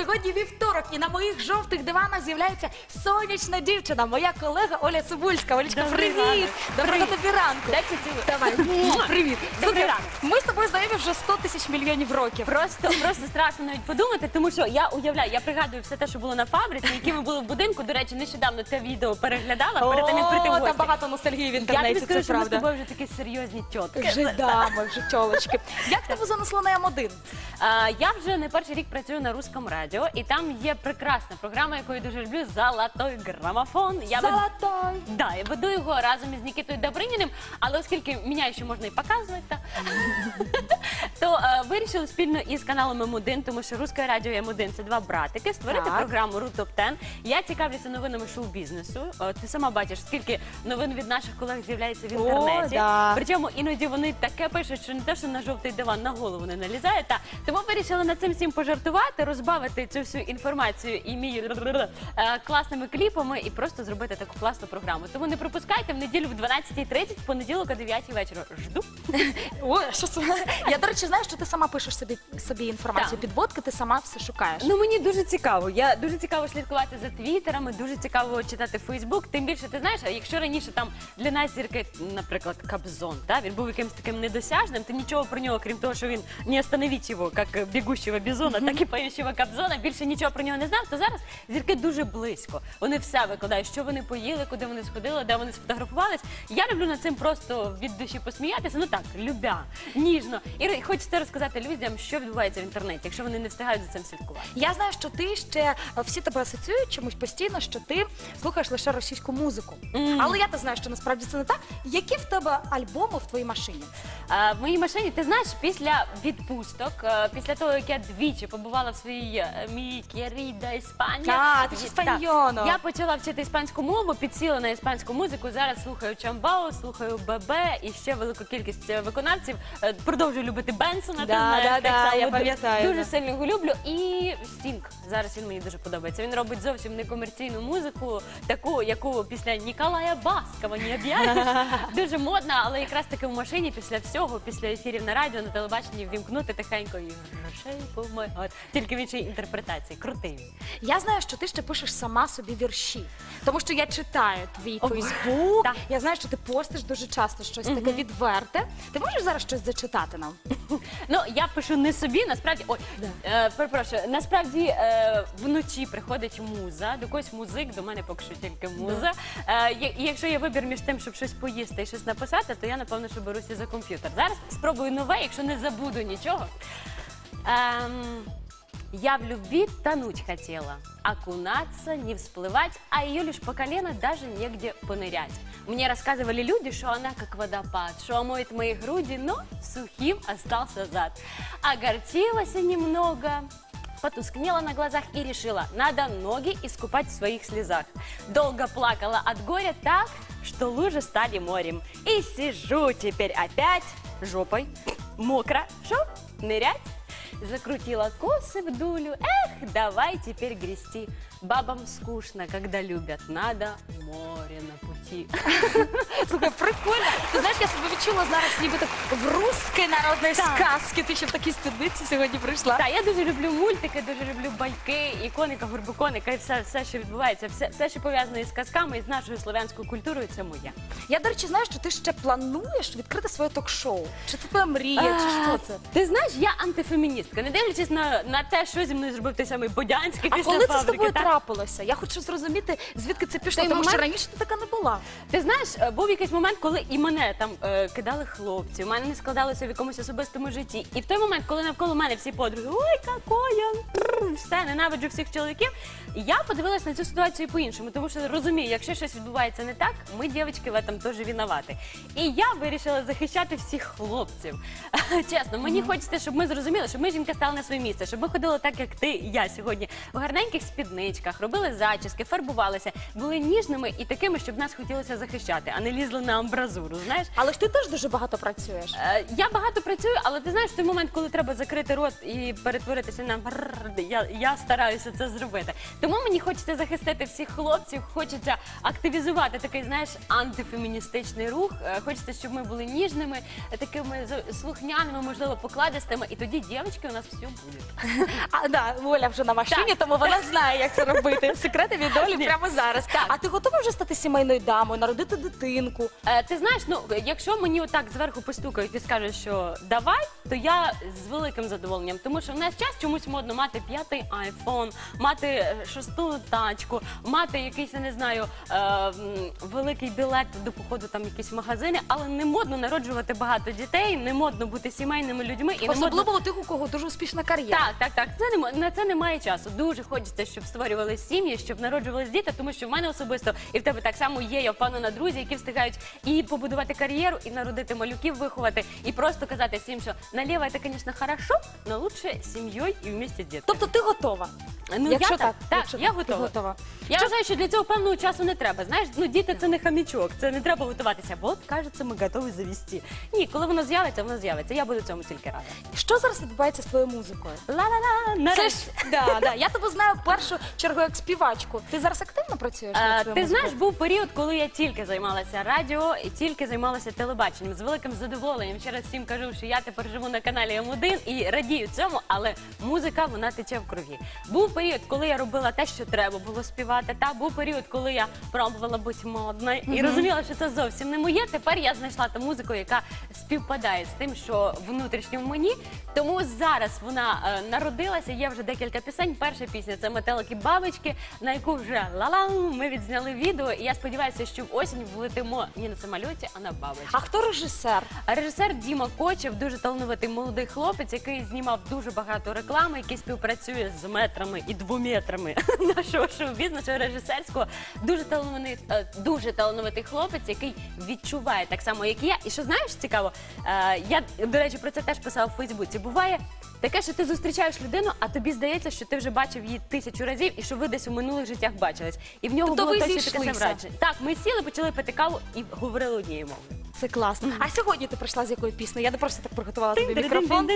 сьогодні вівторок, і на моїх жовтих диванах з'являється сонячна дівчина, моя колега Оля Цибульська. Олечка, Добрий привіт! ранок. Доброго тобі ранку. Дай поцілую. Давай, Муа, привіт. Добрий Слухай, ранок. Ми з тобою знайомі вже 100 тисяч мільйонів років. Просто, просто страшно навіть подумати, тому що я уявляю, я пригадую все те, що було на фабриці, які ми були в будинку. До речі, нещодавно те відео переглядала перед тим, як прийти в О, гості. там багато ностальгії в Я інтернеті, тобі скажу, це що ми з правда. тобою вже такі серйозні тітки. Вже дами, вже чолочки. Як тебе занесло на М1? А, Я вже не перший рік працюю на русском радіо, і там є прекрасна програма, яку я дуже люблю Золотой грамофон. Я вед- Золотой. Да, я веду його разом із Нікітою Добриніним, але оскільки мене ще можна і показувати, та, то е, вирішили спільно із каналом М1, тому що Руське радіо і М1 – це два братики, створити Так. програму Ру Топ 10. Я цікавлюся новинами шоу-бізнесу. Е, Ти сама бачиш, скільки новин від наших колег з'являється в О, інтернеті. да. Причому іноді вони таке пишуть, що не те, що на жовтий диван на голову не налізає. Та тому вирішили над цим всім пожартувати, розбавити цю всю інформацію і мій е, класними кліпами і просто зробити таку класну програму. Тому не пропускайте в неділю в 12.30, в понеділок о 9 вечора. Жду. О, що це? Я, до речі, знаю, що ти сама пишеш собі, собі інформацію, Так. підводки, ти сама все шукаєш. Ну мені дуже цікаво. Я дуже цікаво слідкувати за твіттерами, дуже цікаво читати Фейсбук. Тим більше, ти знаєш, а якщо раніше там для нас зірки, наприклад, Кобзон, та він був якимось таким недосяжним, ти нічого про нього, крім того, що він не остановить його, як бігущого бізона, так і поющого Кобзона, більше нічого про нього не знав. То зараз зірки дуже близько. Вони все викладають, що вони поїли, куди вони сходили, де вони сфотографувались. Я люблю над цим просто від душі посміятися. Ну так, любя, ніжно. І хочеться розказати людям, що відбувається в інтернеті, якщо вони не встигають за цим слідкувати. Я знаю, що ти ще е, всі тебе асоціюють чомусь постійно, що ти слухаєш лише російську музику. Але я то знаю, що насправді це не так. Які в тебе альбоми в твоїй машині? А, в моїй машині, ти знаєш, після відпусток, е, після того, як я двічі побувала в своїй е, мій querida Іспанія. А, ти ж іспаньйоно. Я почала вчити іспанську мову, підсіла на іспанську музику. Зараз слухаю Чамбао, слухаю ББ і ще велику кількість е, виконавців. Е, Продовжую любити Бенсона. ти знаєш, да, так да, само я пам'ятаю, Дуже да. сильно його люблю. І Стінг. Зараз він мені дуже подобається. Він робить зовсім некомерційну музику, таку, яку після Ніколая Баскова не об'явиш. Дуже модна, але якраз таки в машині після всього, після ефірів на радіо, на телебаченні ввімкнути тихенько і грошей помагати. Тільки в іншій інтерпретації. Крутий. він. Я знаю, що ти ще пишеш сама собі вірші, тому що я читаю твій О, Фейсбук. так. Я знаю, що ти постиш дуже часто щось таке відверте. Ти можеш зараз щось зачитати нам? Ну я пишу не собі, насправді ой, е, перепрошую, насправді е, вночі приходить муза, до когось музик, до мене поки що тільки муза. Е, і якщо є вибір між тим, щоб щось поїсти і щось написати, то я напевно що беруся за комп'ютер. Зараз спробую нове, якщо не забуду нічого. Эм, я в любви тонуть хотела, окунаться, не всплывать, а ее лишь по колено даже негде понырять. Мне рассказывали люди, что она как водопад, что омоет мои груди, но сухим остался зад. Огорчилась я немного, потускнела на глазах и решила, надо ноги искупать в своих слезах. Долго плакала от горя так, что лужи стали морем. И сижу теперь опять жопой, мокро, шо, нырять? Закрутила косы в дулю, эх, давай теперь грести. Бабам скучно, когда любят, надо море на пути. Слухай, прикольно. Ти знаєш, я себе відчула зараз нібито в русській народної Так. сказки. Ти ще в такій спідниці сьогодні прийшла. Так, я дуже люблю мультики, дуже люблю байки, і коника, горбоконика, і все, все, що відбувається, все, все, що пов'язане з казками і з нашою слов'янською культурою, це моє. Я, до речі, знаю, що ти ще плануєш відкрити своє ток-шоу. Чи це твоя мрія, чи що це? Ти знаєш, я антифеміністка, не дивлячись на, на те, що зі мною зробив той самий Бодянський А після коли це з фабрики. тобою так? трапилося? Я хочу зрозуміти, звідки це пішло, Той тому що момент- раніше ти така не була. Ти знаєш, е, був якийсь момент, коли і мене там е, кидали хлопці, у мене не складалося в якомусь особистому житті. І в той момент, коли навколо мене всі подруги, ой, какоя, все, ненавиджу всіх чоловіків. Я подивилась на цю ситуацію по-іншому, тому що розумію, якщо щось відбувається не так, ми, дівчатки, в этом теж винуваті. І я вирішила захищати всіх хлопців. Чесно, мені хочеться, щоб ми зрозуміли, щоб ми жінки стали на своє місце, щоб ми ходили так, як ти і я сьогодні, в гарненьких спідничках, робили зачіски, фарбувалися, були ніжними і такими, щоб нас хотілося захищати, а не лізли на амбразуру. Знаєш, Але ж ти теж дуже багато працюєш. Е, я багато працюю, але ти знаєш, в той момент, коли треба закрити рот і перетворитися на «Бррр», Я, я стараюся це зробити. Тому мені хочеться захистити всіх хлопців, хочеться активізувати такий, знаєш, антифеміністичний рух. Е, Хочеться, щоб ми були ніжними, е, такими з- слухняними, можливо, покладистими. І тоді, дівчатки, у нас все буде. А да, Оля вже на машині, тому вона знає, як це робити. Секрети від Олі прямо зараз. А ти готова вже стати сімейною дамою, народити дитинку? Е, ти знаєш, ну якщо мені отак зверху постукають і скажуть, що давай, то я з великим задоволенням, тому що в наш час чомусь модно мати п'ятий айфон, мати е, шосту тачку, мати якийсь, я не знаю, е, великий білет до походу там якісь магазини, але не модно народжувати багато дітей, не модно бути сімейними людьми і не модно Особливо у тих, у кого дуже успішна кар'єра. так, так, так. Це нема- на це немає часу. Дуже хочеться, щоб створювалися сім'ї, щоб народжувались діти, тому що в мене особисто і в тебе так само є. Я впевнена друзі, які встигають і побудувати кар'єру, і народити малюків, виховати, і просто казати всім, що наліво це, звісно, хорошо, але лучше з сім'єю і вместе з дітьми. Тобто ти готова? Ну, якщо я так, так, якщо я готова. готова. Я вважаю, що для цього певного часу не треба. Знаєш, ну діти це не хамічок, це не треба готуватися. От, кажеться, ми готові завести. Ні, коли воно з'явиться, воно з'явиться. Я буду цьому тільки рада. Що зараз відбувається з твоєю музикою? Ла-ла-ла, Це нарешті. ж да, да. Я тебе знаю в першу чергу як співачку. Ти зараз активно працюєш Е, над Ти знаєш, був період, коли я тільки займалася радіо і тільки займалася телебаченням. З великим задоволенням. Ще раз всім кажу, що я тепер живу на каналі М1 і радію цьому, але музика вона тече в крові. Був період, коли я робила те, що треба було співати. Та був період, коли я пробувала бути модною і розуміла, що це зовсім не моє. Тепер я знайшла ту музику, яка співпадає з тим, що внутрішньо в мені. Тому зараз вона е, народилася. Є вже декілька пісень. Перша пісня це метелики бабочки, на яку вже ла-ла, ми відзняли відео. І я сподіваюся, що в осінь влетимо не на самольоті, а на бабочці. А хто режисер? А Режисер Діма Кочев, дуже талановитий молодий хлопець, який знімав дуже багато реклами, який співпрацює з метрами і двометрами нашого шоу-бізнесу режисерського. Дуже талановитий, е, дуже талановитий хлопець, який відчуває так само, як і я. І що знаєш, цікаво, е, я до речі про це теж писала в Фейсбуці. Буває таке, що ти зустрічаєш людину, а тобі здається, що ти вже бачив її тисячу разів, і що ви десь у минулих життях бачились. І в нього Тобто було ви точно таке зійшлися? враження. Так, ми сіли, почали пити каву і говорили однією мовою. Це класно. А сьогодні ти прийшла з якою піснею? Я не просто так приготувала тобі мікрофон.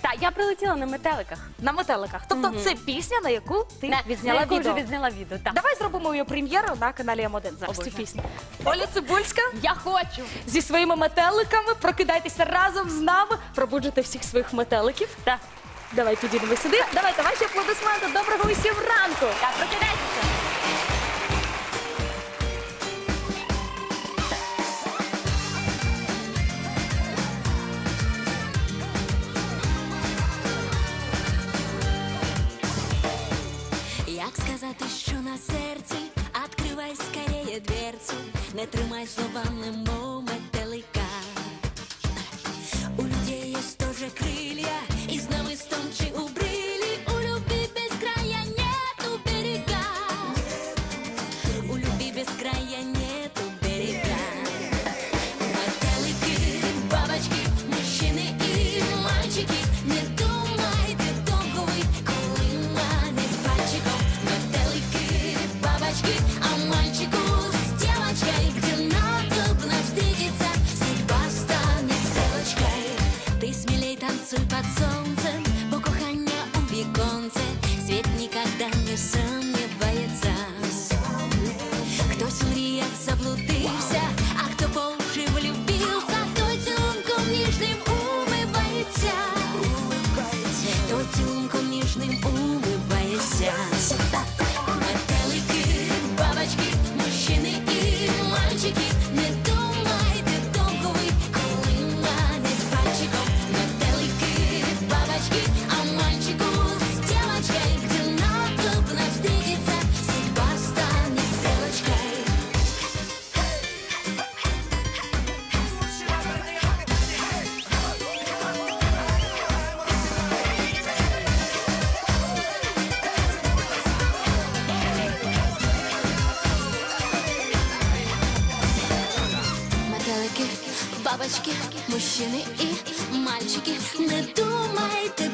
Так, я прилетіла на метеликах. На метеликах. Тобто це пісня, на яку ти На- відзняла на яку відео. вже відзняла відео. Так. Давай зробимо її прем'єру на каналі М1 зараз цю пісню. Оля Цибульська Я хочу. зі своїми метеликами. Прокидайтеся разом з нами, пробуджуйте всіх своїх метеликів. Так, Давай підійдемо сюди. Давайте ваші аплодисменти. Доброго усім ранку. так, прокидайтеся. Той цілунком ніжним умивається. Мужчини і мальчики, не думайте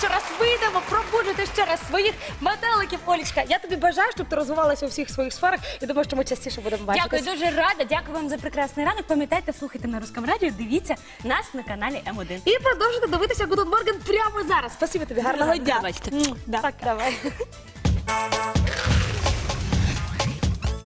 ще раз вийдемо, пробуджуйте ще раз своїх метеликів. Олічка, я тобі бажаю, щоб ти розвивалася у всіх своїх сферах і думаю, що ми частіше будемо бачити. Дякую, дуже рада. Дякую вам за прекрасний ранок. Пам'ятайте, слухайте на русском радіо. Дивіться нас на каналі М1. І продовжуйте дивитися Гудон Морген прямо зараз. Спасибо тобі, гарного дня. Бачите. Так, давай.